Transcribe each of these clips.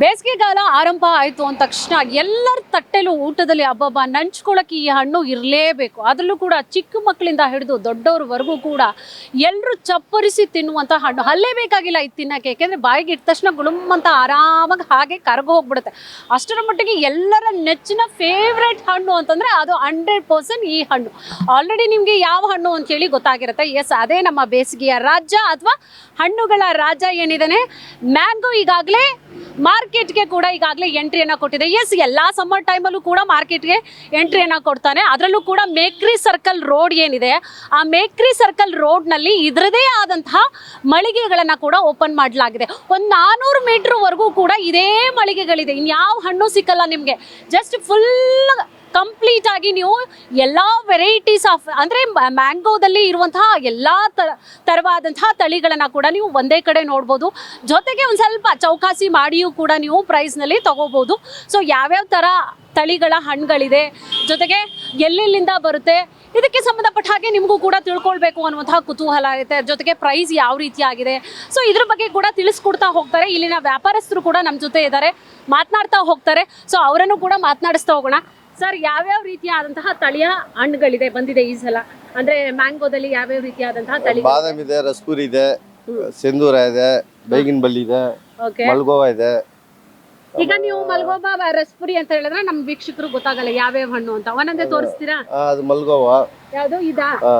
ಬೇಸಿಗೆಗಾಲ ಆರಂಭ ಆಯಿತು ಅಂದ ತಕ್ಷಣ ಎಲ್ಲರ ತಟ್ಟೆಲು ಊಟದಲ್ಲಿ ಅಬ್ಬಬ್ಬ ನಂಚ್ಕೊಳ್ಳೋಕೆ ಈ ಹಣ್ಣು ಇರಲೇಬೇಕು. ಅದರಲ್ಲೂ ಕೂಡ ಚಿಕ್ಕ ಮಕ್ಕಳಿಂದ ಹಿಡಿದು ದೊಡ್ಡವ್ರವರೆಗೂ ಕೂಡ ಎಲ್ಲರೂ ಚಪ್ಪರಿಸಿ ತಿನ್ನುವಂಥ ಹಣ್ಣು. ಅಲ್ಲೇ ಬೇಕಾಗಿಲ್ಲ ಇದು ತಿನ್ನೋಕೆ ಏಕೆಂದರೆ ಬಾಯಿಗೆ ಇಟ್ಟ ತಕ್ಷಣ ಗುಳುಮ್ಮಂತ ಆರಾಮಾಗಿ ಹಾಗೆ ಕರಗು ಹೋಗ್ಬಿಡುತ್ತೆ. ಅಷ್ಟರ ಮಟ್ಟಿಗೆ ಎಲ್ಲರ ನೆಚ್ಚಿನ ಫೇವ್ರೇಟ್ ಹಣ್ಣು ಅಂತಂದರೆ ಅದು ಹಂಡ್ರೆಡ್ ಪರ್ಸೆಂಟ್ ಈ ಹಣ್ಣು. ಆಲ್ರೆಡಿ ನಿಮಗೆ ಯಾವ ಹಣ್ಣು ಅಂತೇಳಿ ಗೊತ್ತಾಗಿರುತ್ತೆ. ಎಸ್ ಅದೇ ನಮ್ಮ ಬೇಸಿಗೆಯ ರಾಜ್ಯ ಅಥವಾ ಹಣ್ಣುಗಳ ರಾಜ ಏನಿದಾನೆ? ಮ್ಯಾಂಗೋ ಈಗಾಗಲೇ ಮಾರ್ಕೆಟ್ಗೆ ಕೂಡ ಈಗಾಗಲೇ ಎಂಟ್ರಿಯನ್ನು ಕೊಟ್ಟಿದೆ. ಎಸ್ ಎಲ್ಲ ಸಮ್ಮರ್ ಟೈಮಲ್ಲೂ ಕೂಡ ಮಾರ್ಕೆಟ್ಗೆ ಎಂಟ್ರಿಯನ್ನು ಕೊಡ್ತಾನೆ. ಅದರಲ್ಲೂ ಕೂಡ ಮೇಕ್ರಿ ಸರ್ಕಲ್ ರೋಡ್ ಏನಿದೆ, ಆ ಮೇಕ್ರಿ ಸರ್ಕಲ್ ರೋಡ್ನಲ್ಲಿ ಇದರದೇ ಆದಂತಹ ಮಳಿಗೆಗಳನ್ನು ಕೂಡ ಓಪನ್ ಮಾಡಲಾಗಿದೆ. ಒಂದು ನಾನ್ನೂರು ಮೀಟ್ರ್ವರೆಗೂ ಕೂಡ ಇದೇ ಮಳಿಗೆಗಳಿದೆ. ಇನ್ಯಾವ ಹಣ್ಣು ಸಿಕ್ಕಲ್ಲ ನಿಮಗೆ. ಜಸ್ಟ್ ಫುಲ್ ಕಂಪ್ಲೀಟ್ ಆಗಿ ನೀವು ಎಲ್ಲ ವೆರೈಟೀಸ್ ಆಫ್ ಅಂದರೆ ಮ್ಯಾಂಗೋದಲ್ಲಿ ಇರುವಂತಹ ಎಲ್ಲ ತರ, ತರವಾದಂತಹ ತಳಿಗಳನ್ನು ಕೂಡ ನೀವು ಒಂದೇ ಕಡೆ ನೋಡ್ಬೋದು. ಜೊತೆಗೆ ಒಂದು ಸ್ವಲ್ಪ ಚೌಕಾಸಿ ಮಾಡಿಯೂ ಕೂಡ ನೀವು ಪ್ರೈಸ್ನಲ್ಲಿ ತಗೋಬೋದು. ಸೊ ಯಾವ್ಯಾವ ಥರ ತಳಿಗಳ ಹಣ್ಣುಗಳಿದೆ, ಜೊತೆಗೆ ಎಲ್ಲೆಲ್ಲಿಂದ ಬರುತ್ತೆ, ಇದಕ್ಕೆ ಸಂಬಂಧಪಟ್ಟ ಹಾಗೆ ನಿಮಗೂ ಕೂಡ ತಿಳ್ಕೊಳ್ಬೇಕು ಅನ್ನುವಂತಹ ಕುತೂಹಲ ಇರುತ್ತೆ. ಜೊತೆಗೆ ಪ್ರೈಸ್ ಯಾವ ರೀತಿ ಆಗಿದೆ. ಸೊ ಇದ್ರ ಬಗ್ಗೆ ಕೂಡ ತಿಳಿಸ್ಕೊಡ್ತಾ ಹೋಗ್ತಾರೆ. ಇಲ್ಲಿನ ವ್ಯಾಪಾರಸ್ಥರು ಕೂಡ ನಮ್ಮ ಜೊತೆ ಇದ್ದಾರೆ. ಮಾತನಾಡ್ತಾ ಹೋಗ್ತಾರೆ. ಸೊ ಅವರನ್ನು ಕೂಡ ಮಾತನಾಡಿಸ್ತಾ ಹೋಗೋಣ. ಸರ್ ಯಾವ್ಯಾವ ರೀತಿಯಾದಂತಹ ತಳಿಯ ಹಣ್ಣುಗಳಿದೆ ಬಂದಿದೆ ಈ ಸಲ? ಅಂದ್ರೆ ಮ್ಯಾಂಗೋದಲ್ಲಿ ಯಾವ್ಯಾವ ರೀತಿಯಾದಂತಹ ತಳಿ ಬಾದಾಮಿ ಇದೆ ರಸ್ಪೂರಿ ಇದೆ ಸಿಂಧೂರ ಇದೆ ಬೇಗಿನ ಬಳ್ಳಿ ಇದೆ ಓಕೆ. ಮಲ್ಗೋವಾ ಇದೆ. ಈಗ ನೀವು ಮಲ್ಗೋಬಾ ರಸ್ಪುರಿ ಅಂತ ಹೇಳಿದ್ರೆ ನಮ್ ವೀಕ್ಷಕರು ಗೊತ್ತಾಗಲ್ಲ ಯಾವ್ಯಾವ ಹಣ್ಣು ಅಂತ. ಒಂದೊಂದೇ ತೋರಿಸ್ತೀರಾ? ಆ, ಅದು ಮಲ್ಗೋವಾ. ಯಾವುದು? ಇದಾ? ಆ,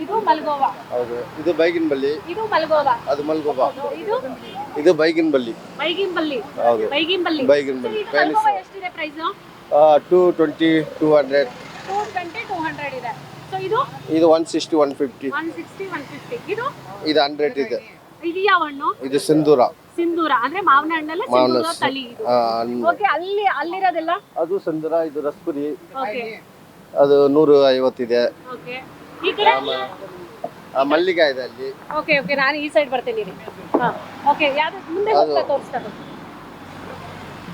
ಇದು ಮಲ್ಗೋವಾ. ಹೌದು. ಇದು ಬೈಗಿನ ಬಳ್ಳಿ. ಇದು ಮಲ್ಗೋವಾ. ಅದು ಮಲ್ಗೋವಾ. ಇದು? ಇದು ಬೈಗಿನ ಬಳ್ಳಿ. ಹೌದು. ಬೈಗಿಂಬಲ್ಲಿ ಬೈಗಿನ ಬಳ್ಳಿ. ಪೈನಿಸ್ ಎಷ್ಟಿದೆ price? Two twenty two hundred two twenty two hundred ಇದೆ. ಸೊ ಇದು ಇದು one sixty one fifty one sixty one fifty ಇದು ಇದು ಹಂಡ್ರೆಡ್ ಇದೆ. ಇದು ಯಾವ ಹಣ್ಣು? ಇದು ಸಿಂಧೂರ. ಸಿಂಧೂರ. ಅಂದ್ರೆ ಮಾವಿನ ಹಣ್ಣಲ್ಲ ಮಾವಿನ ಸಿಂಧೂರ ತಳಿ ಇದು. ಆ, ಹಣ್ಣು. ಓಕೆ ಅಲ್ಲಿ ಅಲ್ಲಿರೋದೆಲ್ಲ? ಅದು ಸಿಂಧೂರ ಇದು ರಸ್ಪುರಿ. ಓಕೆ ಅದು ನೂರು ಐವತ್ತಿದೆ ಓಕೆ ಈ ಕಡೆ? ಆ, ಮಲ್ಲಿಗೆ ಇದೆ ಅಲ್ಲಿ. ಓಕೆ ಓಕೆ ನಾನು ಈ ಸೈಡ್ ಬರ್ತೀನಿ ರೀ ಓಕೆ ಯಾವ್ದು ಮುಂದೆ ಹೋಗ್ತಾ ತೋರಿಸ್ತಾ ಬನ್ನಿ.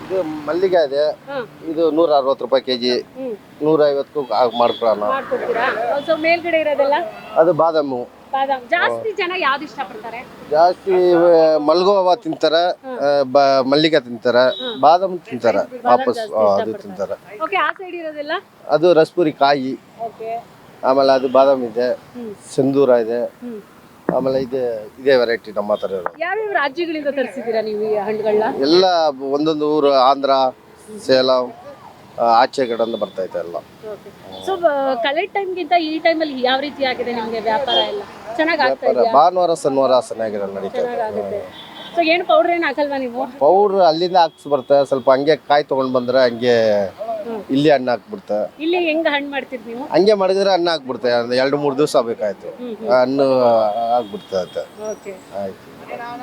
ಇದು ಮಲ್ಲಿಗೆ ಇದೆ. ಇದು ನೂರ ಅರವತ್ತು ರೂಪಾಯಿ ಕೆಜಿ. ನೂರ ಐವತ್ತು ಮಾಡ್ಕೊಳ್ಳೋಣ ಮಾಡ್ಕೊಡ್ತೀರಾ? ಸೊ ಮೇಲ್ಗಡೆ ಇರೋದೆಲ್ಲ? ಅದು ಬಾದಾಮು. ಬಾದಾಮ್. ಜಾಸ್ತಿ ಜನ ಯಾವ್ದು ಇಷ್ಟಪಡ್ತಾರೆ? ಜಾಸ್ತಿ ಮಲ್ಗೋವ ತಿಂತಾರೆ ಬ- ಮಲ್ಲಿಗೆ ತಿಂತಾರೆ ಬಾದಾಮ್ ತಿಂತಾರೆ ವಾಪಸ್ ಆ, ಅದು ತಿಂತಾರೆ. ಓಕೆ ಆ ಸೈಡ್ ಇರೋದೆಲ್ಲ? ಅದು ರಸ್ಪುರಿ ಕಾಯಿ. ಓಕೆ. ಆಮೇಲೆ ಅದು ಬಾದಾಮ್ ಇದೆ ಸಿಂಧೂರ ಇದೆ. ಹ್ಮ್. ಆಮೇಲೆ ಇದೆ ಇದೇ ವೆರೈಟಿ ನಮ್ಮ ಹತ್ರ ಇರೋದು. ಯಾವ್ಯಾವ ರಾಜ್ಯಗಳಿಂದ ತರಿಸಿದ್ದೀರಾ ನೀವು ಈ ಹಣ್ಣುಗಳನ್ನ ಎಲ್ಲ ಒಂದೊಂದು ಊರು ಆಂಧ್ರ ಸೇಲಂ ಆ, ಆಚೆ ಕಡೆಯಿಂದ ಬರ್ತೈತೆ ಎಲ್ಲ. ಓಕೆ ಸೊ ಕಳೆದ ಟೈಮ್ಗಿಂತ ಈ ಟೈಮಲ್ಲಿ ಯಾವ ರೀತಿ ಆಗಿದೆ ನಿಮಗೆ ವ್ಯಾಪಾರ ಎಲ್ಲ? ಚೆನ್ನಾಗಿ ಆಗ್ತಾ ಇದೆಯಾ? ಭಾನುವಾರ ಶನಿವಾರ ಚೆನ್ನಾಗಿರೋ ನಡೀತಾ ಇದೆ. ಸೊ ಏನು ಪೌಡ್ರ್ ಏನು ಹಾಕಲ್ವಾ ನೀವು? ಪೌಡ್ರ್ ಅಲ್ಲಿಂದ ಹಾಕ್ಸಿ ಬರ್ತಾ ಸ್ವಲ್ಪ ಹಂಗೆ ಕಾಯಿ ತಗೊಂಡ್ ಬಂದ್ರೆ ಹಂಗೆ. ಇಲ್ಲಿ ಹಣ್ಣು ಹಾಕ್ಬಿಡ್ತಾ. ಇಲ್ಲಿ ಹೆಂಗ್ ಹಣ್ಣು ಮಾಡ್ತೀರಿ ನೀವು? ಹಂಗೆ ಮಾಡಿದ್ರೆ ಹಣ್ಣು ಹಾಕ್ಬಿಡ್ತಾ. ಒಂದು ಎರಡು ಮೂರು ದಿವಸ ಬೇಕಾಯ್ತು. ಹಣ್ಣು ಆಗ್ಬಿಡ್ತದೆ ಓಕೆ. ಆಯ್ತು.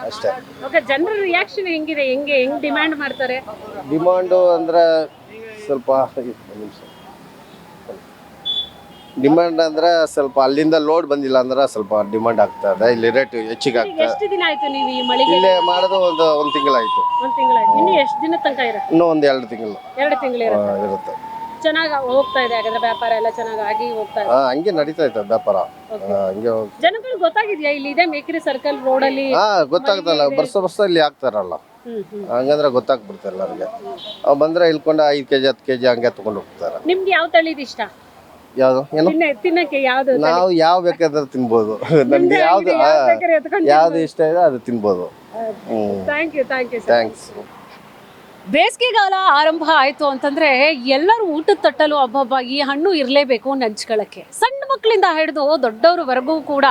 ಅಷ್ಟೇ. ಓಕೆ ಜನರ ರಿಯಾಕ್ಷನ್ ಹೆಂಗಿದೆ? ಹೆಂಗೆ ಹೆಂಗ್ ಡಿಮ್ಯಾಂಡ್ ಮಾಡ್ತಾರೆ? ಡಿಮಾಂಡು ಅಂದ್ರೆ ಸ್ವಲ್ಪ ಒಂದ್ ನಿಮಿಷ. ಡಿಮಾಂಡ್ ಅಂದ್ರೆ ಸ್ವಲ್ಪ ಅಲ್ಲಿಂದ ಲೋಡ್ ಬಂದಿಲ್ಲ ಅಂದ್ರೆ ಸ್ವಲ್ಪ ಡಿಮಾಂಡ್ ಆಗ್ತಾ ಇದೆ. ಇಲ್ಲಿ ರೇಟ್ ಹೆಚ್ಚಿಗೆ ಈಗ ಆಗ್ತದೆ ಎಷ್ಟು ದಿನ ಆಯ್ತು ನೀವು ಈ ಮಳಿಗೆ ಇಲ್ಲೇ ಮಾಡೋದು ಒಂದು ಒಂದು ತಿಂಗಳಾಯ್ತು. ಒಂದ್ ತಿಂಗಳಾಯ್ತು. ಇನ್ನು ಎಷ್ಟು ದಿನ ತನಕ ಇರುತ್ತೆ? ಇನ್ನೂ ಒಂದು ಎರಡು ತಿಂಗಳು. ಎರಡು ತಿಂಗಳು ಇರುತ್ತೆ. ಚೆನ್ನಾಗಿ ಹೋಗ್ತಾ ಇದೆ ಹಾಗಾದ್ರೆ ವ್ಯಾಪಾರ ಎಲ್ಲ ಚೆನ್ನಾಗಿ ಆಗಿ ಹೋಗ್ತಾ ಇದೆ. ಹಂಗೆ ನಡೀತಾ ವ್ಯಾಪಾರ. ಆ, ಹಂಗೆ ಹೋಗ್- ಜನಗಳು ಗೊತ್ತಾಗಿದ್ಯಾ? ಇಲ್ಲಿ ಇದೆ ಮೇಕ್ರಿ ಸರ್ಕಲ್ ರೋಡ್ ಅಲ್ಲಿ ಹಾ ಗೊತ್ತಾಗ್ತಲ್ಲ ಬರ್ಸ ಬರ್ಸ ಇಲ್ಲಿ ಹಾಕ್ತಾರಲ್ಲ. ಹ್ಮ್ ಹ್ಮ್. ಹಂಗಂದ್ರೆ ಗೊತ್ತಾಗ್ಬಿಡುತ್ತೆ ಎಲ್ಲರಿಗೆ. ಬಂದ್ರೆ ಇಲ್ಕೊಂಡು ಐದು ಕೆಜಿ ಹತ್ತು ಕೆಜಿ ಹಂಗೆ ತಗೊಂಡು ಹೋಗ್ತಾರೆ. ನಿಮ್ಗೆ ಯಾವ ತಳಿದ್ ಇಷ್ಟ? ಯಾವ್ದು? ಏನು? ತಿನ್ನ ತಿನ್ನಕ್ಕೆ ಯಾವ್ದು ನಾವು ಯಾವ ಬೇಕಾದ್ರೆ ತಿನ್ಬೋದು. ನಮ್ಗೆ ಯಾವ್ದು ಯಾವ್ದು ಇಷ್ಟ ಇದೆ ಅದು ತಿನ್ಬೋದು. ಹ್ಮ್. Thank you thank you thanks ಬೇಸಿಗೆಗಾಲ ಆರಂಭ ಆಯ್ತು ಅಂತಂದ್ರೆ ಎಲ್ಲರೂ ಊಟದ ತಟ್ಟಲು ಹಬ್ಬಬ್ಬ ಈ ಹಣ್ಣು ಇರಲೇಬೇಕು ನಂಚ್ಕೊಳ್ಳೋಕ್ಕೆ. ಸಣ್ಣ ಮಕ್ಕಳಿಂದ ಹಿಡಿದು ದೊಡ್ಡವ್ರವರೆಗೂ ಕೂಡ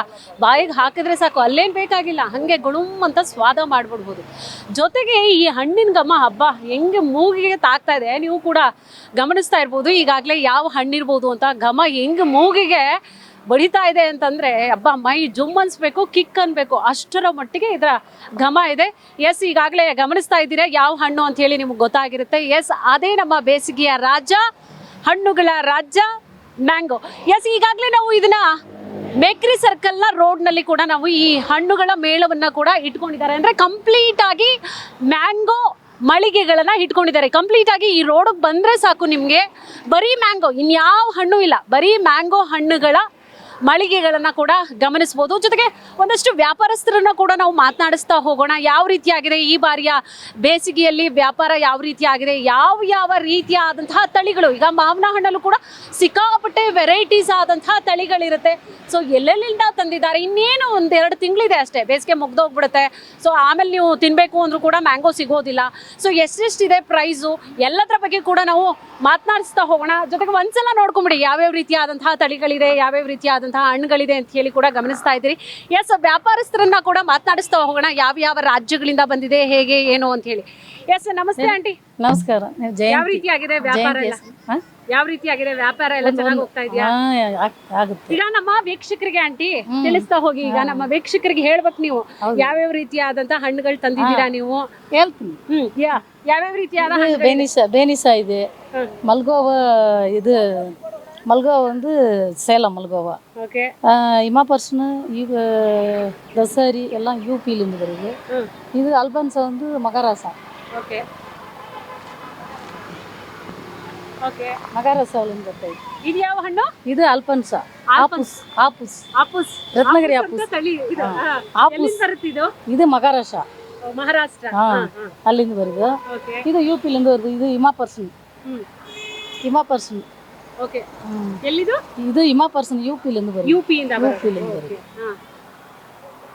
ಬಾಯಿಗೆ ಹಾಕಿದ್ರೆ ಸಾಕು, ಅಲ್ಲೇನು ಬೇಕಾಗಿಲ್ಲ, ಹಾಗೆ ಗುಳುಮ್ ಅಂತ ಸ್ವಾದ ಮಾಡ್ಬಿಡ್ಬೋದು. ಜೊತೆಗೆ ಈ ಹಣ್ಣಿನ ಘಮ, ಹಬ್ಬ ಹೆಂಗೆ ಮೂಗಿಗೆ ತಾಕ್ತಾ ಇದೆ, ನೀವು ಕೂಡ ಗಮನಿಸ್ತಾ ಇರ್ಬೋದು, ಈಗಾಗಲೇ ಯಾವ ಹಣ್ಣಿರ್ಬೋದು ಅಂತ. ಘಮ ಹೆಂಗೆ ಮೂಗಿಗೆ ಬಡಿತಾ ಇದೆ ಅಂತಂದ್ರೆ, ಹಬ್ಬ ಮೈ ಜುಮ್ ಅನ್ಸ್ಬೇಕು, ಕಿಕ್ ಅನ್ಬೇಕು, ಅಷ್ಟರ ಮಟ್ಟಿಗೆ ಇದರ ಘಮ ಇದೆ. ಎಸ್, ಈಗಾಗಲೇ ಗಮನಿಸ್ತಾ ಇದ್ದೀರಾ, ಯಾವ ಹಣ್ಣು ಅಂತ ಹೇಳಿ ನಿಮ್ಗೆ ಗೊತ್ತಾಗಿರುತ್ತೆ. ಎಸ್, ಅದೇ ನಮ್ಮ ಬೇಸಿಗೆಯ ರಾಜ, ಹಣ್ಣುಗಳ ರಾಜ್ಯ ಮ್ಯಾಂಗೋ ಎಸ್ ಈಗಾಗಲೇ ನಾವು ಇದನ್ನ ಬೇಕ್ರಿ ಸರ್ಕಲ್ನ ರೋಡ್ನಲ್ಲಿ ಕೂಡ ನಾವು ಈ ಹಣ್ಣುಗಳ ಮೇಳವನ್ನ ಕೂಡ ಇಟ್ಕೊಂಡಿದ್ದಾರೆ. ಅಂದ್ರೆ ಕಂಪ್ಲೀಟ್ ಆಗಿ ಮ್ಯಾಂಗೋ ಮಳಿಗೆಗಳನ್ನ ಇಟ್ಕೊಂಡಿದ್ದಾರೆ. ಕಂಪ್ಲೀಟ್ ಆಗಿ ಈ ರೋಡಿಗೆ ಬಂದ್ರೆ ಸಾಕು ನಿಮಗೆ. ಬರೀ ಮ್ಯಾಂಗೋ ಇನ್ಯಾವ ಹಣ್ಣು ಇಲ್ಲ. ಬರೀ ಮ್ಯಾಂಗೋ ಹಣ್ಣುಗಳ ಮಳಿಗೆಗಳನ್ನ ಕೂಡ ಗಮನಿಸಬಹುದು ಜೊತೆಗೆ ಒಂದಷ್ಟು ವ್ಯಾಪಾರಸ್ಥರನ್ನ ಕೂಡ ನಾವು ಮಾತನಾಡಿಸ್ತಾ ಹೋಗೋಣ. ಯಾವ ರೀತಿಯಾಗಿದೆ ಈ ಬಾರಿಯ ಬೇಸಿಗೆಯಲ್ಲಿ ವ್ಯಾಪಾರ ಯಾವ ರೀತಿಯಾಗಿದೆ? ಯಾವ ಯಾವ ರೀತಿಯಾದಂತಹ ತಳಿಗಳು? ಈಗ ಮಾವಿನ ಹಣ್ಣಲ್ಲೂ ಕೂಡ ಸಿಕ್ಕಾಪಟ್ಟೆ ವೆರೈಟೀಸ್ ಆದಂತಹ ತಳಿಗಳಿರುತ್ತೆ. ಸೊ ಎಲ್ಲೆಲ್ಲಿಂದ ತಂದಿದ್ದಾರೆ? ಇನ್ನೇನು ಒಂದು ಎರಡು ತಿಂಗಳಿದೆ ಅಷ್ಟೇ. ಬೇಸಿಗೆ ಮುಗ್ದೋಗ್ಬಿಡುತ್ತೆ. ಸೊ ಆಮೇಲೆ ನೀವು ತಿನ್ನಬೇಕು ಅಂದ್ರೂ ಕೂಡ ಮ್ಯಾಂಗೋ ಸಿಗೋದಿಲ್ಲ. ಸೊ ಎಷ್ಟೆಷ್ಟಿದೆ ಪ್ರೈಸು ಎಲ್ಲದರ ಬಗ್ಗೆ ಕೂಡ ನಾವು ಮಾತನಾಡಿಸ್ತಾ ಹೋಗೋಣ. ಜೊತೆಗೆ ಒಂದ್ಸಲ ನೋಡ್ಕೊಂಬಿಡಿ. ಯಾವ್ಯಾವ ರೀತಿಯಾದಂತಹ ತಳಿಗಳಿದೆ? ಯಾವ್ಯಾವ ರೀತಿಯಾದಂತಹ ಹಣ್ಣುಗಳಿದೆ ಅಂತ ಹೇಳಿ ಕೂಡ ಗಮನಿಸ್ತಾ ಇದ್ದೀರಿ. ಎಸ್ ವ್ಯಾಪಾರಸ್ಥರನ್ನ ಕೂಡ ಮಾತನಾಡಿಸ್ತಾ ಹೋಗೋಣ. ಯಾವ ಯಾವ ರಾಜ್ಯಗಳಿಂದ ಬಂದಿದೆ ಹೇಗೆ ಏನು ಅಂತ ಹೇಳಿ. ಎಸ್ ನಮಸ್ತೆ ಆಂಟಿ. ನಮಸ್ಕಾರ. ಯಾವ ರೀತಿಯಾಗಿದೆ ವ್ಯಾಪಾರ ಎಲ್ಲ? ಯಾವ ರೀತಿಯಾಗಿದೆ ವ್ಯಾಪಾರ ಎಲ್ಲ? ಚೆನ್ನಾಗಿ ಹೋಗ್ತಾ ಇದೆಯಾ? ಆಗುತ್ತೆ. ಈಗ ನಮ್ಮ ವೀಕ್ಷಕರಿಗೆ ಆಂಟಿ ತಿಳಿಸ್ತಾ ಹೋಗಿ. ಈಗ ನಮ್ಮ ವೀಕ್ಷಕರಿಗೆ ಹೇಳ್ಬೇಕು ನೀವು. ಯಾವ್ಯಾವ ರೀತಿಯಾದಂತಹ ಹಣ್ಣುಗಳು ತಂದಿದ್ದೀರಾ ನೀವು? ಹೇಳ್ತೀನಿ. ಹ್ಮ್ ಯಾ ಯಾವ್ಯಾವ ರೀತಿಯಾದ ಬೇನಿಸ ಬೇನಿಸ ಇದೆ. ಮಲ್ಗೋವ ಇದು ಮಲ್ಗೋವ வந்து சேலம் மல்கோவா ಓಕೆ இமாபர்ஸ்னு இவ தசரி எல்லாம் யூபியிலேருந்து வருது ಹ್ಮ್ இது அல்பன்சா வந்து மகாராஷ்டிரா ಓಕೆ ಓಕೆ மகாராஷ்டிராவிலேருந்து ಬರ್ತಾಯಿದೆ ಇದು ಯಾವ ಹಣ್ಣು இது ಅಲ್ಪನ್ಸಾ ಆಪುಸ್ ಆಪುಸ್ ಆಪುಸ್ ರತ್ನಗಿರಿ ಆಪುಸ್ ಅಂತ ಆಪುಸ್ ತಳಿ ಇದು ಹಾ. ಆಪುಸ್. ಎಲ್ಲಿಂದ ಬರುತ್ತೆ ಇದು இது மகாராஷ்டிரா ಓ, ಮಹಾರಾಷ್ಟ್ರ ಹಾ. ಹಾ, ಹಾ. ಅಲ್ಲಿಂದ வருது ಓಕೆ இது யூபியிலேருந்து வருது இது இமாபர்சன் ಹ್ಮ್ இமாபர்சன் ಓಕೆ ಎಲ್ಲಿದು? ಇದು ಇಮಾ ಪರ್ಸನ್ ಯು ಪಿ ಲಿಂದ ಬರುತ್ತೆ ಯು ಪಿ ಇಂದ ಯು ಪಿ ಲಿಂದ ಬರುತ್ತೆ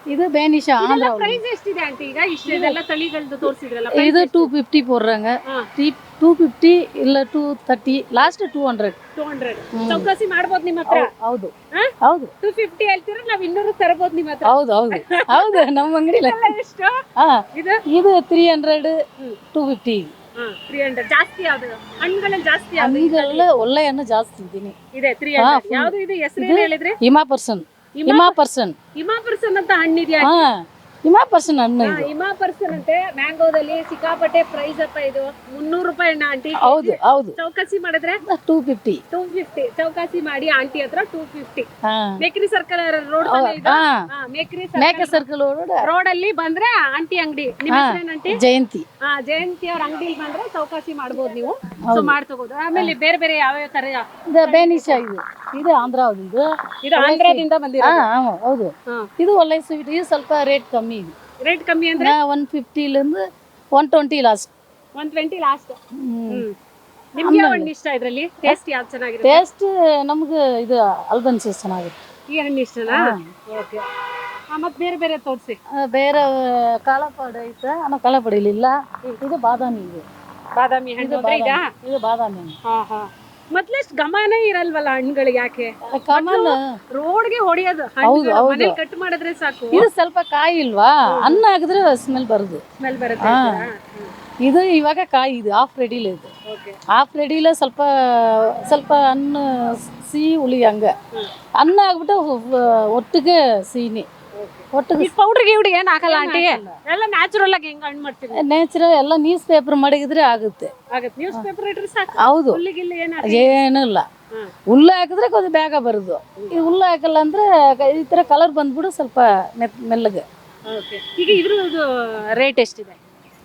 ಇದು ಬೇನಿಶಾ ಆಂಧ್ರ ಪ್ರೈಸ್ ಎಷ್ಟು ಇದೆ ಆಂಟಿ ಈಗ ಇಷ್ಟು ಇದೆಲ್ಲ ತಳಿಗಳದ್ದು ತೋರಿಸಿದ್ರಲ್ಲ ಇದು 250 ಫಿಫ್ಟಿ ಬರೋಂಗ ಟೂ ಇಲ್ಲ two thirty last two hundred two hundred ಚೌಕಾಸಿ ಮಾಡ್ಬೋದು ನಿಮ್ಮ ಹತ್ರ? ಹೌದು ಹೌದು. ಟೂ ಫಿಫ್ಟಿ ಹೇಳ್ತೀರ ನಾವು ಇನ್ನೂರು ತರಬಹುದು ನಿಮ್ಮ ಹತ್ರ? ಹೌದು ಹೌದು. ಹೌದು ನಮ್ಮ ಅಂಗಡಿ ಎಷ್ಟು? ಇದು? ಇದು three hundred two fifty three hundred ಜಾಸ್ತಿ ಯಾವ್ದು? ಹಣ್ಣುಗಳಲ್ಲಿ ಜಾಸ್ತಿ ಯಾವ್ದು? ಹಣ್ಣುಗಳೆಲ್ಲ ಒಳ್ಳೆ ಹಣ್ಣು ಜಾಸ್ತಿ ಇದ್ದೀನಿ. ಇದೆ ತ್ರೀ ಹಂಡ್ರೆಡ್ ಯಾವ್ದು ಇದು? ಹೆಸರು ಹೇಳಿದ್ರಿ? ಇಮಾ ಪರ್ಸನ್. ಹಿಮಾ ಪರ್ಸನ್. ಹಿಮಾ ಪರ್ಸನ್ ಅಂತ ಹಣ್ಣಿದ್ಯಾ ಹಾ. ಇಮಾ ಪರ್ಸನ್ ಇದು. ಇಮಾ ಪರ್ಸನ್ ಅಂತೆ. ಮ್ಯಾಂಗೋದಲ್ಲಿ ಸಿಕ್ಕಾಪಟ್ಟೆ ಪ್ರೈಸ್ ಅಪ್ಪ ಇದು. ಮುನ್ನೂರು ರೂಪಾಯಿ ಅಣ್ಣ ಆಂಟಿ. ಹೌದು ಹೌದು. ಚೌಕಾಸಿ ಮಾಡಿದ್ರೆ? ಟೂ ಫಿಫ್ಟಿ ಟೂ ಫಿಫ್ಟಿ ಚೌಕಾಸಿ ಮಾಡಿ ಆಂಟಿ ಹತ್ರ two fifty Mekhri circle road Mekhri ಮೇಕೆ ಸರ್ಕಲ್ ರೋಡ್ ರೋಡ್ ಅಲ್ಲಿ ಬಂದ್ರೆ ಆಂಟಿ ಅಂಗಡಿ. ನಿಮ್ಮ ಆಂಟಿ? ಜಯಂತಿ. ಹಾ ಜಯಂತಿ ಅವ್ರ ಅಂಗಡಿ ಬಂದ್ರೆ ಚೌಕಾಸಿ ಮಾಡಬಹುದು ನೀವು. ಸೊ ಮಾಡಿ ತಗೋದು ಆಮೇಲೆ ಬೇರೆ ಬೇರೆ ಯಾವ ಯಾವ ತರ ಇದು? ಬೇನಿಶಾ ಇದು. ಇದು ಆಂಧ್ರದಿಂದ. ಇದು ಆಂಧ್ರದಿಂದ ಬಂದಿರೋ ಹೌದು. ಇದು ಒಳ್ಳೆ ಸ್ವೀಟ್ ಇದು ಸ್ವಲ್ಪ ರೇಟ್ ಕಮ್ಮಿ. ಇದೆ ರೇಟ್ ಕಮ್ಮಿ ಅಂದ್ರೆ? One ಫಿಫ್ಟಿಲಿಂದ one twenty last one twenty last ನಿಮ್ಗೆ ಹಣ್ಣು ಇಷ್ಟ ಇದರಲ್ಲಿ? ಟೇಸ್ಟ್ ಯಾವ್ದು ಚೆನ್ನಾಗಿರುತ್ತೆ? ಟೇಸ್ಟ್ ನಮ್ಗೆ ಇದು ಅಲ್ಬನ್ಸಸ್ ಚೆನ್ನಾಗಿರುತ್ತೆ. ಈ ಹಣ್ಣು ಇಷ್ಟನಾ? ಓಕೆ ಮತ್ತೆ ಬೇರೆ ಬೇರೆ ತೋರಿಸಿ. ಬೇರೆ ಕಾಳಪಾಡು ಐತೆ. ನಾವು ಇಲ್ಲ ಇದು ಬಾದಾಮಿ ಇದೆ. ಬಾದಾಮಿ ಹಣ್ಣು ಇದು ಬಾದಾಮಿ. ಇದು ಬಾದಾಮಿ. ಹಣ್ಣು. ಹಾ ಹಾ. ಮೊದ್ಲಷ್ಟು ಗಮನ ಇರಲ್ವಲ್ಲ ಹಣ್ಣುಗಳಿಗೆ ಯಾಕೆ? ಕಾಮನ್ ರೋಡ್ಗೆ ಹೊಡೆಯೋದು ಹೌದು, ಹೌದು. ಮನೇಲಿ ಕಟ್ ಮಾಡಿದ್ರೆ ಸಾಕು. ಇದು ಸ್ವಲ್ಪ ಕಾಯಿ ಇಲ್ವಾ ಅನ್ನ ಹಾಕಿದ್ರೆ ಸ್ಮೆಲ್ ಬರುದು. ಸ್ಮೆಲ್ ಬರುತ್ತೆ ಇದು ಇವಾಗ ಕಾಯಿ ಇದು ಹಾಫ್ ರೆಡಿಲ ಇದು. ಓಕೆ ಹಾಫ್ ರೆಡಿಲ ಸ್ವಲ್ಪ ಸ್ವಲ್ಪ ಅನ್ನ ಸಿಹಿ ಹುಳಿ ಹಂಗ ಅನ್ನ ಆಗ್ಬಿಟ್ಟು ಒಟ್ಟಿಗೆ ಸಿಹಿನಿ ಒಟ್ಟಿಗೆ ಈ ಪೌಡರ್ಗೆ ಏನು ಹಾಕಲ್ಲ ಆಂಟಿ ಎಲ್ಲ ನ್ಯಾಚುರಲ್ ಆಗಿ ಹೆಂಗ್ ಹಣ್ಣು ಮಾಡ್ತೀವಿ ನೇಚರ್ ಎಲ್ಲ ನ್ಯೂಸ್ ಪೇಪರ್ ಮಡಗಿದ್ರೆ ಆಗುತ್ತೆ. ಆಗತ್ತೆ. ನ್ಯೂಸ್ ಪೇಪರ್ ಇಟ್ರೆ ಸಾಕು. ಹೌದು. ಹುಲ್ಲಿಗಿಲ್ಲ ಏನ್ ಏನೂ ಇಲ್ಲ. ಹುಲ್ಲು ಹಾಕಿದ್ರೆ ಕೊಂಚ ಬೇಗ ಬರುದು. ಈ ಹುಲ್ಲು ಹಾಕಲ್ಲ ಅಂದ್ರೆ ಈ ತರ ಕಲರ್ ಬಂದ್ಬಿಡು ಸ್ವಲ್ಪ ಮೆತ್ ಮೆಲ್ಲಗೆ. ಈಗ ಇದ್ರದ್ದು ರೇಟ್ ಎಷ್ಟಿದೆ?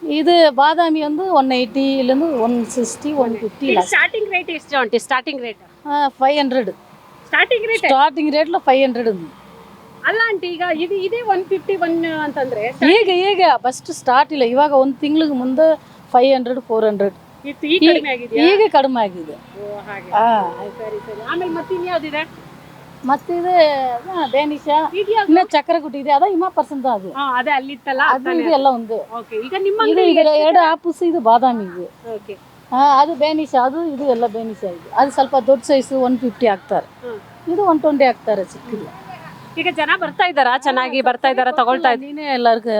ಇದು ಬಾದಾಮಿ ಒಂದು ಒನ್ ಏಯ್ಟಿ ಇಲ್ಲೊಂದು one sixty one fifty starting rate ಎಷ್ಟು aunty starting rate five hundred starting rate starting ರೇಟ್ಲ five hundred ఉంది ಅಲ್ಲ ಆಂಟಿ ಈಗ ಇದು ಇದೇ ಒನ್ ಫಿಫ್ಟಿ ಒನ್ ಅಂತಂದ್ರೆ ಈಗ ಈಗ ಫಸ್ಟ್ ಸ್ಟಾರ್ಟ್ ಇಲ್ಲ ಇವಾಗ ಒಂದು ತಿಂಗಳಿಗೆ ಮುಂದೆ ಫೈವ್ ಹಂಡ್ರೆಡ್ ಫೋರ್ ಹಂಡ್ರೆಡ್ ಇದು ಈ ಕಡಿಮೆ ಆಗಿದೆಯಾ? ಈಗ ಕಡಿಮೆ ಆಗಿದೆ. ಓ ಹಾಗೆ. ಹಾ. ಸರಿ ಸರಿ. ಆಮೇಲೆ ಮತ್ತೆ ಇನ್ಯಾವ್ದಿದೆ ಇದ್ಯಾವ್ದು? ಇನ್ನ ಚಕ್ರಗುಟ್ಟಿ ಇದೆ ಅದ ಹಿಮ ಪರ್ಸೆಂಟ್ ಅದು. ಹಾ ಅದೇ ಅಲ್ಲಿತ್ತಲ್ಲ? ಅದು ಇದು ಎಲ್ಲ ಒಂದು. ಓಕೆ ಈಗ ನಿಮ್ಮ ಇದು ಇದರ ಎರಡು ಆಪುಸ್ ಇದು ಬಾದಾಮಿ ಇದು. ಓಕೆ ಹಾ ಅದು ಬೇನಿಶ ಅದು ಇದು ಎಲ್ಲ ಬೇನಿಶ ಇದೆ ಅದು ಸ್ವಲ್ಪ ದೊಡ್ಡ ಸೈಜು ಒನ್ ಫಿಫ್ಟಿ ಹಾಕ್ತಾರೆ ಹ್ಮ್. ಇದು ಒನ್ ಟ್ವೆಂಟಿ ಹಾಕ್ತಾರೆ ಚಿಕ್ಕಿಲ್ಲ ಈಗ ಜನ ಬರ್ತಾ ಇದ್ದಾರಾ? ಚೆನ್ನಾಗಿ ಬರ್ತಾ ಇದ್ದಾರಾ? ತಗೊಳ್ತಾ ಇದ್ದಾರೆ ನೀನೇ ಎಲ್ಲರಿಗೂ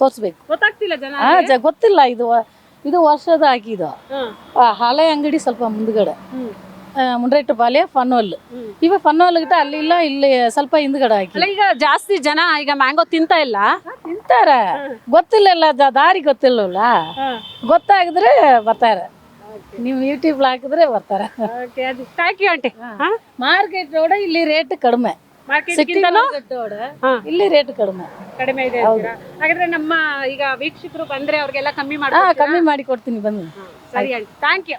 ತೋರಿಸ್ಬೇಕು. ಗೊತ್ತಾಗ್ತಿಲ್ಲ ಜನ ಜ ಗೊತ್ತಿಲ್ಲ ಇದು ವ- ಇದು ವರ್ಷದ ಆಗಿದು ಹ್ಮ್ ಆ, ಹಳೆ ಅಂಗಡಿ ಸ್ವಲ್ಪ ಮುಂದ್ಗಡೆ. ಹ್ಮ್. ಪಾಲೆ ಮುಂಡ್ರೆಟ್ಟಪಾಳ್ಯ ಫನ್ನೋಲ್ ಹ್ಮ್. ಇವ ಫನ್ನೋಲ್ ಗಿಟ್ಟ ಅಲ್ಲಿ ಇಲ್ಲ ಇಲ್ಲಿ ಸ್ವಲ್ಪ ಹಿಂದ್ಗಡೆ ಹಾಕಿ ಅಲ್ಲ ಈಗ ಜಾಸ್ತಿ ಜನ ಈಗ ಮ್ಯಾಂಗೋ ತಿಂತ ಇಲ್ಲ? ತಿಂತಾರ. ಗೊತ್ತಿಲ್ಲಲ್ಲ ದಾರಿ ಗೊತ್ತಿಲ್ಲಲ್ಲ? ಗೊತ್ತಾಗಿದ್ರೆ ಬರ್ತಾರೆ. ನೀವು ಯೂಟ್ಯೂಬ್ ಹಾಕಿದ್ರೆ ಬರ್ತಾರೆ. ಓಕೆ ಅದು. Thank you aunty market road ಇಲ್ಲಿ ರೇಟ್ ಕಡಿಮೆ. ಮಾರ್ಕೆಟ್ ಸಿಟಿ ಮಾರ್ಕೆಟ್ ರೋಡ್ ಹಾ. ಇಲ್ಲಿ ರೇಟ್ ಕಡಿಮೆ. ಕಡಿಮೆ ಇದೆ ಅಂತೀರಾ? ಹಾಗಾದ್ರೆ ನಮ್ಮ ಈಗ ವೀಕ್ಷಕರು ಬಂದ್ರೆ ಅವ್ರಿಗೆಲ್ಲ ಕಮ್ಮಿ ಹಾ ಮಾಡಿ ಕಮ್ಮಿ ಮಾಡಿ ಕೊಡ್ತೀನಿ ಬನ್ನಿ. ಸರಿ aunty thank you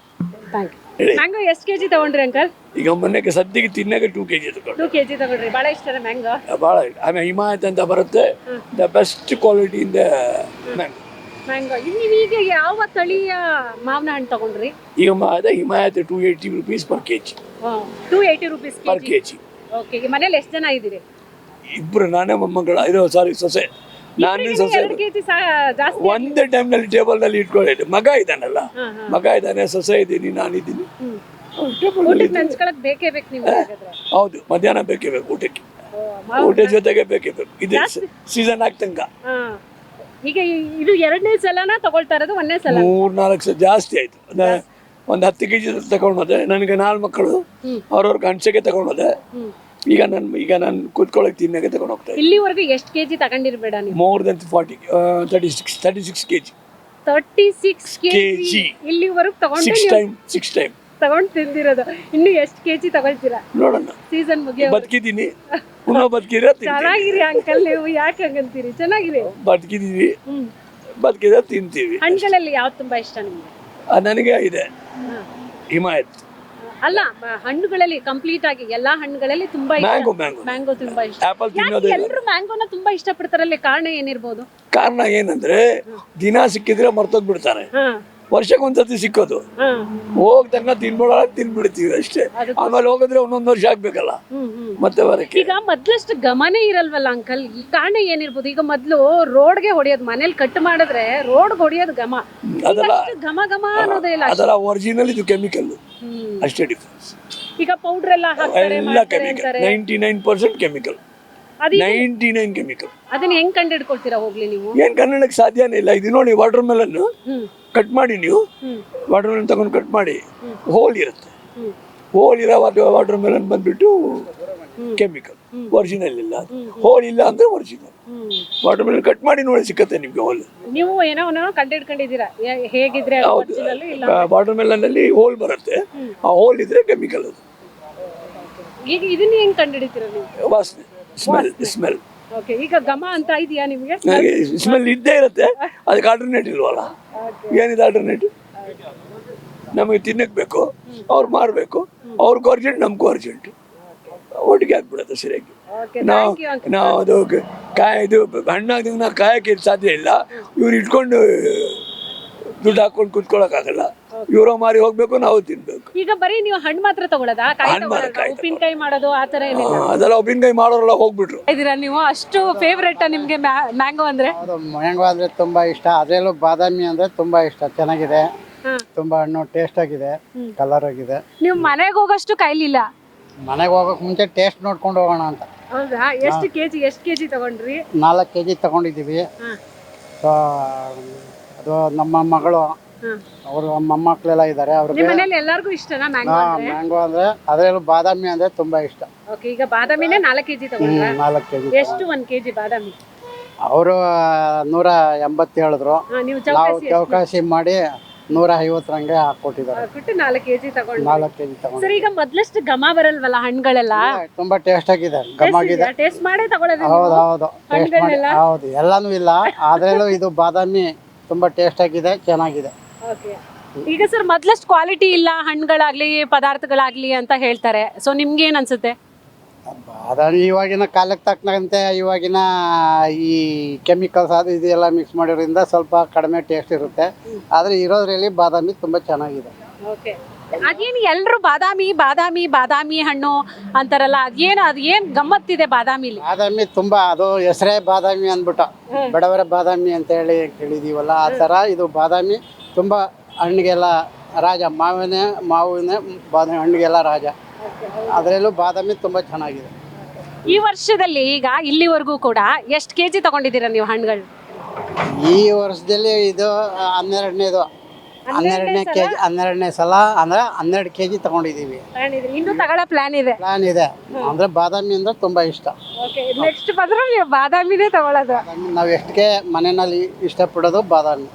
thank you ಹೇಳಿ. ಮ್ಯಾಂಗೋ ಎಷ್ಟು ಕೆಜಿ ತಗೊಂಡ್ರಿ ಅಂಕಲ್ ಈಗ ಮೊನ್ನೆಗೆ ಸದ್ಯಕ್ಕೆ ತಿನ್ನಕ್ಕೆ ಟೂ ಕೆ ಜಿ ತಗೊಂಡು ಟೂ ಕೆಜಿ ತಗೊಂಡ್ರಿ. ಭಾಳ ಇಷ್ಟನಾ ಮ್ಯಾಂಗೋ ಭಾಳ ಆಮೇಲೆ ಹಿಮಾಯತ್ ಅಂತ ಬರುತ್ತೆ. ದ ಬೆಸ್ಟ್ ಕ್ವಾಲಿಟಿ ಇಂದ ಮ್ಯಾಂಗೋ ಮ್ಯಾಂಗೋ ನೀವು ಈಗ ಯಾವ ತಳಿಯ ಮಾವಿನ ಹಣ್ಣು ತಗೊಂಡ್ರಿ? ಈಗ ಅದೇ Himayat two eighty rupees per K G two eighty rupees per K G okay ಮನೇಲಿ ಎಷ್ಟು ಜನ ಇದ್ದೀರಿ? ಇಬ್ರು ನಾನೇ ಮೊಮ್ಮಗಳ. ಇದು ಸಾರಿ ಸೊಸೆ. ನಾನು ಸೊಸೆ. ಎರಡು ಕೆಜಿ ಜಾಸ್ತಿ ಒಂದೇ ಟೈಮ್ನಲ್ಲಿ ಟೇಬಲ್ನಲ್ಲಿ ಇಟ್ಕೊಂಡಿದ್ದೆ. ಮಗ ಇದ್ದಾನಲ್ಲ? ಹಾ. ಮಗ ಇದ್ದಾನೆ ಸೊಸೆ ಇದ್ದೀನಿ ನಾನಿದ್ದೀನಿ. ಊಟಕ್ಕೆ ಬೇಕೇ ಹಾಗಾದ್ರೆ. ಹೌದು ಮಧ್ಯಾಹ್ನ ಬೇಕೇ ಬೇಕು ಊಟಕ್ಕೆ. ಓ, ಊಟ ಜೊತೆಗೆ ಬೇಕೇ ಬೇಕು. ಇದು ಸೀಸನ್ ಆಗ್ತಂಗ. ಹಾ. ಈಗ ಇದು ಎರಡನೇ ಸಲನ ತಗೊಳ್ತಾ ಇರೋದು ಒಂದನೇ ಸಲ? ಮೂರ್ ನಾಲ್ಕು ಸಲ ಜಾಸ್ತಿ ಆಯ್ತು. ಅಂದ್ರೆ ಒಂದು ಹತ್ತು ಕೆ ಜಿ ತಗೊಂಡೋದೆ ನನಗೆ ನಾಲ್ಕು ಮಕ್ಕಳು. ಅವ್ರವ್ರ ಗಂಟೆಗೆ ತಗೊಂಡೋದೆ ಈಗ ನಾನು ಈಗ ನಾನು ಕೂತ್ಕೊಳ್ಳೋಕೆ ತಿನ್ನಕ್ಕೆ ತಗೊಂಡು ಹೋಗ್ತಾ ಇದ್ದೀನಿ ಇಲ್ಲಿವರೆಗೂ ಎಷ್ಟು ಕೆಜಿ ತಗೊಂಡಿರ್ಬೇಡ ನೀವು? More than forty thirty six thirty six K G thirty six K G ಇಲ್ಲಿವರೆಗೂ ತಗೊಂಡು ಸಿಕ್ಸ್ ಟೈಮ್ ಸಿಕ್ಸ್ ಟೈಮ್ ತಗೊಂಡು ತಿಂದಿರೋದು. ಇನ್ನು ಎಷ್ಟು ಕೆ ಜಿ ತಗೊಳ್ತೀರಾ? ನೋಡೋಣ. ಸೀಸನ್ ಮುಗಿಯೋ ಬದುಕಿದ್ದೀನಿ. ಪುನಃ ಬದುಕಿದ್ರೆ ಚೆನ್ನಾಗಿರಿ ಅಂಕಲ್ ನೀವು. ಯಾಕೆ ಹಂಗಂತೀರಿ? ಚೆನ್ನಾಗಿರಿ. ಬದುಕಿದ್ದೀವಿ ಬದುಕಿದ್ರೆ ತಿಂತೀವಿ. ಹಣ್ಣುಗಳಲ್ಲಿ ಯಾವ್ದು ತುಂಬಾ ಇಷ್ಟ ನಿಮಗೆ? ನನಗೆ ಇದೆ. ಹಿಮಾಯತ್ ಅಲ್ಲ ಹಣ್ಣುಗಳಲ್ಲಿ ಕಂಪ್ಲೀಟ್ ಆಗಿ ಎಲ್ಲಾ ಹಣ್ಣುಗಳಲ್ಲಿ ತುಂಬಾ ಇಷ್ಟ. ಮ್ಯಾಂಗೋ ಮ್ಯಾಂಗೋ ಮ್ಯಾಂಗೋ ತುಂಬಾ ಇಷ್ಟ. ಆಪಲ್ ತಿನ್ನೋದೇ ಎಲ್ಲರೂ ಮ್ಯಾಂಗೋನ ತುಂಬಾ ಇಷ್ಟಪಡ್ತಾರಲ್ಲಿ? ಕಾರಣ ಏನಿರ್ಬೋದು? ಕಾರಣ ಏನಂದ್ರೆ ದಿನ ಸಿಕ್ಕಿದ್ರೆ ಮರ್ತೋಗ್ಬಿಡ್ತಾರೆ. ಹಾ. ವರ್ಷಕ್ಕೊಂದ್ಸತಿ ಸಿಕ್ಕೋದು. ಹೋಗ್ ತನಕ ತಿನ್ಬಿಡೋಣ ತಿನ್ಬಿಡ್ತೀವಿ ಅಷ್ಟೇ. ಆಮೇಲೆ ಹೋಗಿದ್ರೆ ಒಂದೊಂದು ವರ್ಷ ಆಗ್ಬೇಕಲ್ಲ. ಮತ್ತೆ ಬರಕ್ಕೆ ಈಗ ಮೊದ್ಲಷ್ಟು ಗಮನ ಇರಲ್ವಲ್ಲ ಅಂಕಲ್? ಈ ಕಾರಣ ಏನಿರ್ಬೋದು? ಈಗ ಮೊದ್ಲು ರೋಡ್ಗೆ ಹೊಡಿಯೋದು ಮನೇಲಿ ಕಟ್ ಮಾಡಿದ್ರೆ ರೋಡ್ ಹೊಡಿಯೋದು ಗಮ ಅದೆಲ್ಲ ಅಷ್ಟು ಘಮ ಘಮ ಅನ್ನೋದೇ ಇಲ್ಲ ಅದರ ಒರಿಜಿನಲ್ ಇದು ಕೆಮಿಕಲ್ ಅಷ್ಟೇ ಡಿಫ್ರೆನ್ಸ್ ಈಗ ಪೌಡರ್ ಎಲ್ಲ ಹಾಕ್ತಾರೆ ಎಲ್ಲ chemical ninety nine percent chemical ninety nine chemical ಅದನ್ನ ಹೆಂಗ್ ಕಂಡಿಡ್ಕೊಳ್ತೀರಾ ಹೋಗ್ಲಿ ನೀವು? ಏನ್ ಕನ್ನಡಕ್ಕೆ ಸಾಧ್ಯನೇ ಇಲ್ಲ. ಇದು ನೋಡಿ ವಾಟರ್ ಮೆಲನ್ ಕಟ್ ಮಾಡಿ ನೀವು. ವಾಟರ್ ಮೆಲನ್ ತಗೊಂಡು ಕಟ್ ಮಾಡಿ. ಹೋಲ್ ಇರುತ್ತೆ. ಹೋಲ್ ಇರೋ ವಾಟರ್ ಮೆಲನ್ ಬಂದ್ಬಿಟ್ಟು ಕೆಮಿಕಲ್ ಒರಿಜಿನಲ್ ಇಲ್ಲ ಹೋಲ್ ಇಲ್ಲ ಅಂದ್ರೆ ಒರಿಜಿನಲ್ ವಾಟರ್ ಮೆಲನ್ ಕಟ್ ಮಾಡಿ ನೋಡಿ ಸಿಕ್ಕತ್ತೆ ನಿಮ್ಗೆ ಹೋಲ್ ನೀವು ಏನೋ ಏನೋ ಕಂಡಿಡ್ಕೊಂಡಿದ್ದೀರಾ? ಹೇಗಿದ್ರೆ ವಾಟರ್ ಮೆಲನ್ ಅಲ್ಲಿ ಹೋಲ್ ಬರುತ್ತೆ. ಆ ಹೋಲ್ ಇದ್ರೆ ಕೆಮಿಕಲ್ ಅದು. ಈಗ ಇದನ್ನ ಹೆಂಗ್ ಹಿಡಿತೀರ ನೀವು? ವಾಸನೆ. Smell smell. ಓಕೆ ಈಗ ಘಮ ಅಂತ ಇದೆಯಾ ನಿಮಗೆ? ನನಗೆ ಸ್ಮೆಲ್ ಇದ್ದೇ ಇರುತ್ತೆ ಅದಕ್ಕೆ ಆಲ್ಟರ್ನೇಟ್ ಇಲ್ವಲ್ಲ? ಏನಿದೆ ಆಲ್ಟರ್ನೇಟಿವ್ ನಮಗೆ ತಿನ್ನಕ್ಕೆ ಬೇಕು ಅವ್ರು ಮಾರಬೇಕು ಅವ್ರಿಗೂ ಅರ್ಜೆಂಟ್ ನಮಗೂ ಅರ್ಜೆಂಟ್ ಒಟ್ಟಿಗೆ ಆಗ್ಬಿಡುತ್ತೆ ಸರಿಯಾಗಿ. ನಾವು ನಾವು ಅದು ಕಾಯಿ ಇದು ಹಣ್ಣಾಗ ನಾವು ಕಾಯಕ್ಕೆ ಸಾಧ್ಯ ಇಲ್ಲ. ಇವ್ರು ಇಟ್ಕೊಂಡು ದುಡ್ಡು ಹಾಕೊಂಡು ಕುತ್ಕೊಳ್ಳೋಕ್ಕಾಗಲ್ಲ ಇವರು ಮಾರಿ ಹೋಗ್ಬೇಕು ನಾವು ತಿನ್ಬೇಕು. ಈಗ ಬರೀ ನೀವು ಹಣ್ಣು ಮಾತ್ರ ತಗೊಳ್ಳೋದಾ ಕಾಯಿ ಹಣ್ಣ್ ಮಾತ್ರ, ತಗೊಳ್ಳೋದಾ ಕಾಯಿ ಉಪ್ಪಿನಕಾಯಿ ಮಾಡೋದು ಆ ಥರ ಆ, ಏನಿಲ್ಲ ಅದೆಲ್ಲ ಉಪ್ಪಿನಕಾಯಿ ಮಾಡೋರೆಲ್ಲ ಹೋಗ್ಬಿಟ್ರು. ಇದೀರಾ ನೀವು? ಅಷ್ಟು ಫೇವ್ರೆಟ್ ನಿಮ್ಗೆ ಮ್ಯಾಂಗೋ ಅಂದ್ರೆ? ಮ್ಯಾಂಗೋ ಅಂದರೆ ತುಂಬ ಇಷ್ಟ. ಅದರಲ್ಲೂ ಬಾದಾಮಿ ಅಂದ್ರೆ ತುಂಬ ಇಷ್ಟ. ಚೆನ್ನಾಗಿದೆ. ತುಂಬಾ ತುಂಬ ಹಣ್ಣು ಟೇಸ್ಟ್ ಆಗಿದೆ. ಕಲರ್ ಆಗಿದೆ. ನೀವು ಮನೆಗೆ ಹೋಗೋಷ್ಟು ಕೈಲಿಲ್ಲ? ಮನೆಗೆ ಹೋಗೋಕೆ ಮುಂಚೆ ಟೇಸ್ಟ್ ನೋಡ್ಕೊಂಡು ಹೋಗೋಣ ಅಂತ. ಹೌದಾ? ಎಷ್ಟು ಕೆಜಿ ಎಷ್ಟು ಕೆಜಿ ತಗೊಂಡ್ರಿ? ನಾಲ್ಕು ಕೆ ಜಿ ತೊಗೊಂಡಿದ್ದೀವಿ ಸೊ ಅದು ನಮ್ಮ ಮಗಳು. ಅವರು ಮೊಮ್ಮಕ್ಕಳೆಲ್ಲ ಇದ್ದಾರೆ ಅವ್ರಿಗೆ ನಿಮ್ಮ ಮನೇಲಿ ಎಲ್ಲರಿಗೂ ಇಷ್ಟನಾ ಮ್ಯಾಂಗೋ ಅಂದ್ರೆ? ಮ್ಯಾಂಗೋ ಅಂದರೆ ಅದರಲ್ಲೂ ಬಾದಾಮಿ ಅಂದ್ರೆ ತುಂಬಾ ಇಷ್ಟ. ಓಕೆ ಈಗ ಬಾದಾಮಿನೇ ನಾಲ್ಕು ಕೆಜಿ ತಗೊಂಡ್ರ? ನಾಲ್ಕು ಕೆಜಿ ಎಷ್ಟು ಒಂದ್ ಕೆಜಿ ಬಾದಾಮಿ? ಅವರು ನೂರ ಎಂಬತ್ತು ಹೇಳಿದ್ರು. ಹಾ, ನೀವು ನಾವು ಚೌಕಾಸಿ ಚೌಕಾಸಿ ಮಾಡಿ ನೂರ ಐವತ್ತರಂಗೆ ಹಾಕೊಟ್ಟಿದ್ದಾರೆ ಕೊಟ್ಟು ನಾಲ್ಕು ಕೆಜಿ ತಗೊಂಡ್ರಿ ನಾಲ್ಕು ಕೆ ಜಿ ತಗೊಂಡು ಸರ್ ಈಗ ಮೊದ್ಲಷ್ಟು ಘಮ ಬರಲ್ವಲ್ಲ ಹಣ್ಣುಗಳೆಲ್ಲ? ತುಂಬಾ ಟೇಸ್ಟ್ ಆಗಿದೆ ಗಮ್ಮಾಗಿದೆ ಟೇಸ್ಟ್ ಮಾಡೇ ತಗೊಳ್ಳೋದು ಹೌದು ಹೌದು ಟೇಸ್ಟ್ ಮಾಡಿ ಹಣ್ಣುಗಳೆಲ್ಲ? ಹೌದು ಎಲ್ಲಾನು ಇಲ್ಲ ಆದ್ರಲ್ಲೂ ಇದು ಬಾದಾಮಿ ತುಂಬಾ ಟೇಸ್ಟ್ ಆಗಿದೆ ಚೆನ್ನಾಗಿದೆ. ಈಗ ಸರ್ ಮೊದಲಷ್ಟು ಕ್ವಾಲಿಟಿ ಇಲ್ಲ ಹಣ್ಣುಗಳಾಗ್ಲಿ ಪದಾರ್ಥಗಳಾಗ್ಲಿ ಅಂತ ಹೇಳ್ತಾರೆ. ಸೊ ನಿಮ್ಗೆ ಏನ್ ಅನ್ಸುತ್ತೆ? ಬಾದಾಮಿ ಇವಾಗಿನ ಕಾಲಕ್ಕೆ ತಕ್ಕಂತೆ ಇವಾಗಿನ ಈ ಕೆಮಿಕಲ್ಸ್ ಅದು ಇದೆಲ್ಲ ಮಿಕ್ಸ್ ಮಾಡಿರೋದ್ರಿಂದ ಸ್ವಲ್ಪ ಕಡಿಮೆ ಟೇಸ್ಟ್ ಇರುತ್ತೆ. ಆದರೆ ಇರೋದ್ರಲ್ಲಿ ಬಾದಾಮಿ ತುಂಬ ಚೆನ್ನಾಗಿದೆ. ಓಕೆ ಅದೇನು ಎಲ್ಲರೂ ಬಾದಾಮಿ ಬಾದಾಮಿ ಬಾದಾಮಿ ಹಣ್ಣು ಅಂತಾರಲ್ಲ ಅದೇನು ಅದು ಏನು ಗಮ್ಮತ್ತಿದೆ ಬಾದಾಮಿಲಿ? ಬಾದಾಮಿ ತುಂಬ ಅದು ಹೆಸರೇ ಬಾದಾಮಿ ಅಂದ್ಬಿಟ್ಟು. ಬಡವರ ಬಾದಾಮಿ ಅಂತ ಹೇಳಿ ಕೇಳಿದೀವಲ್ಲ ಆ ಥರ ಇದು ಬಾದಾಮಿ. ತುಂಬ ಹಣ್ಣಿಗೆಲ್ಲ ರಾಜ ಮಾವಿನ ಮಾವಿನ ಬಾದಾಮಿ ಹಣ್ಣಿಗೆಲ್ಲ ರಾಜ. ಅದರಲ್ಲೂ ಬಾದಾಮಿ ತುಂಬ ಚೆನ್ನಾಗಿದೆ. ಈ ವರ್ಷದಲ್ಲಿ ಈಗ ಇಲ್ಲಿವರೆಗೂ ಕೂಡ ಎಷ್ಟು ಕೆ ಜಿ ತಗೊಂಡಿದ್ದೀರಾ ನೀವು ಹಣ್ಣುಗಳು? ಈ ವರ್ಷದಲ್ಲಿ ಇದು ಹನ್ನೆರಡನೇದು. ಹನ್ನೆರಡನೇ ಕೆ ಜಿ ಹನ್ನೆರಡನೇ ಸಲ ಅಂದ್ರೆ ಹನ್ನೆರಡು ಕೆ ಜಿ ತಗೊಂಡಿದ್ದೀವಿ ಇನ್ನು ತಗೊಳ್ಳೋ ಪ್ಲಾನ್ ಇದೆ? ಪ್ಲಾನ್ ಇದೆ. ಅಂದ್ರೆ ಬಾದಾಮಿ ಅಂದ್ರೆ ತುಂಬ ಇಷ್ಟ. ನೆಕ್ಸ್ಟ್ ಬಂದ್ರೆ ನೀವು ಬಾದಾಮಿನೇ ತಗೊಳ್ಳೋದು. ನಾವು ಎಷ್ಟಕ್ಕೆ ಮನೆಯಲ್ಲಿ ಇಷ್ಟಪಡೋದು ಬಾದಾಮಿ.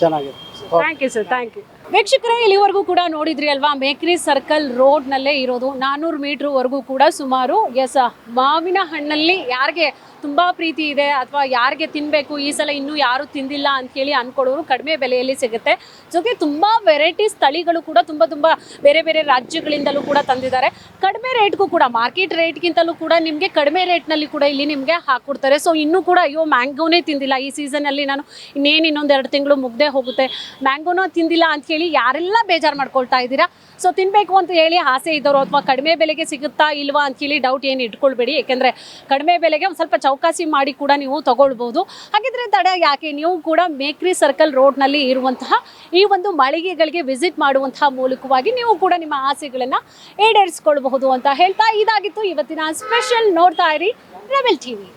ಚೆನ್ನಾಗಿದೆ thank you sir thank you ವೀಕ್ಷಕರೇ, ಇಲ್ಲಿವರೆಗೂ ಕೂಡ ನೋಡಿದ್ರಿ ಅಲ್ವಾ? ಮೇಕ್ರಿ ಸರ್ಕಲ್ ರೋಡ್ನಲ್ಲೇ ಇರೋದು. ನಾನ್ನೂರು ಮೀಟ್ರ್ವರೆಗೂ ಕೂಡ ಸುಮಾರು ಎಸ್ ಮಾವಿನ ಹಣ್ಣಲ್ಲಿ ಯಾರಿಗೆ ತುಂಬ ಪ್ರೀತಿ ಇದೆ. ಅಥವಾ ಯಾರಿಗೆ ತಿನ್ನಬೇಕು ಈ ಸಲ ಇನ್ನೂ ಯಾರು ತಿಂದಿಲ್ಲ ಅಂತ ಹೇಳಿ ಅನ್ಕೊಳ್ಳೋರು ಕಡಿಮೆ ಬೆಲೆಯಲ್ಲಿ ಸಿಗುತ್ತೆ. ಜೊತೆ ತುಂಬ ವೆರೈಟೀಸ್ ತಳಿಗಳು ಕೂಡ ತುಂಬ ತುಂಬ ಬೇರೆ ಬೇರೆ ರಾಜ್ಯಗಳಿಂದಲೂ ಕೂಡ ತಂದಿದ್ದಾರೆ. ಕಡಿಮೆ ರೇಟ್ಗೂ ಕೂಡ ಮಾರ್ಕೆಟ್ ರೇಟ್ಗಿಂತಲೂ ಕೂಡ ನಿಮಗೆ ಕಡಿಮೆ ರೇಟ್ನಲ್ಲಿ ಕೂಡ ಇಲ್ಲಿ ನಿಮಗೆ ಹಾಕ್ಕೊಡ್ತಾರೆ ಸೊ ಇನ್ನೂ ಕೂಡ ಅಯ್ಯೋ, ಮ್ಯಾಂಗೋನೇ ತಿಂದಿಲ್ಲ. ಈ ಸೀಸನಲ್ಲಿ ನಾನು ಇನ್ನೇನು ಇನ್ನೊಂದು ಎರಡು ತಿಂಗಳು ಮುಗ್ದೇ ಹೋಗುತ್ತೆ. ಮ್ಯಾಂಗೋನೋ ತಿಂದಿಲ್ಲ ಅಂತ ಹೇಳಿ ಯಾರೆಲ್ಲ ಬೇಜಾರು ಮಾಡ್ಕೊಳ್ತಾ ಇದ್ದೀರಾ? ಸೊ ತಿನ್ನಬೇಕು ಅಂತ ಹೇಳಿ ಆಸೆ ಇದ್ದವರು ಅಥವಾ ಕಡಿಮೆ ಬೆಲೆಗೆ ಸಿಗುತ್ತಾ ಇಲ್ವಾ ಅಂತ ಹೇಳಿ ಡೌಟ್ ಏನು ಇಟ್ಕೊಳ್ಬೇಡಿ. ಯಾಕೆಂದರೆ ಕಡಿಮೆ ಬೆಲೆಗೆ ಒಂದು ಸ್ವಲ್ಪ ಚೌಕಾಸಿ ಮಾಡಿ ಕೂಡ ನೀವು ತಗೊಳ್ಬೋದು. ಹಾಗಿದ್ರೆ ತಡ ಯಾಕೆ? ನೀವು ಕೂಡ ಮೇಕ್ರಿ ಸರ್ಕಲ್ ರೋಡ್ನಲ್ಲಿ ಇರುವಂತಹ ಈ ಒಂದು ಮಳಿಗೆಗಳಿಗೆ ವಿಸಿಟ್ ಮಾಡುವಂತಹ ಮೂಲಕವಾಗಿ ನೀವು ಕೂಡ ನಿಮ್ಮ ಆಸೆಗಳನ್ನು ಈಡೇರಿಸ್ಕೊಳ್ಬಹುದು ಅಂತ ಹೇಳ್ತಾ ಇದಾಗಿತ್ತು. ಇವತ್ತಿನ ಸ್ಪೆಷಲ್ ನೋಡ್ತಾ ಇರಿ ರೆಬೆಲ್ ಟಿವಿ.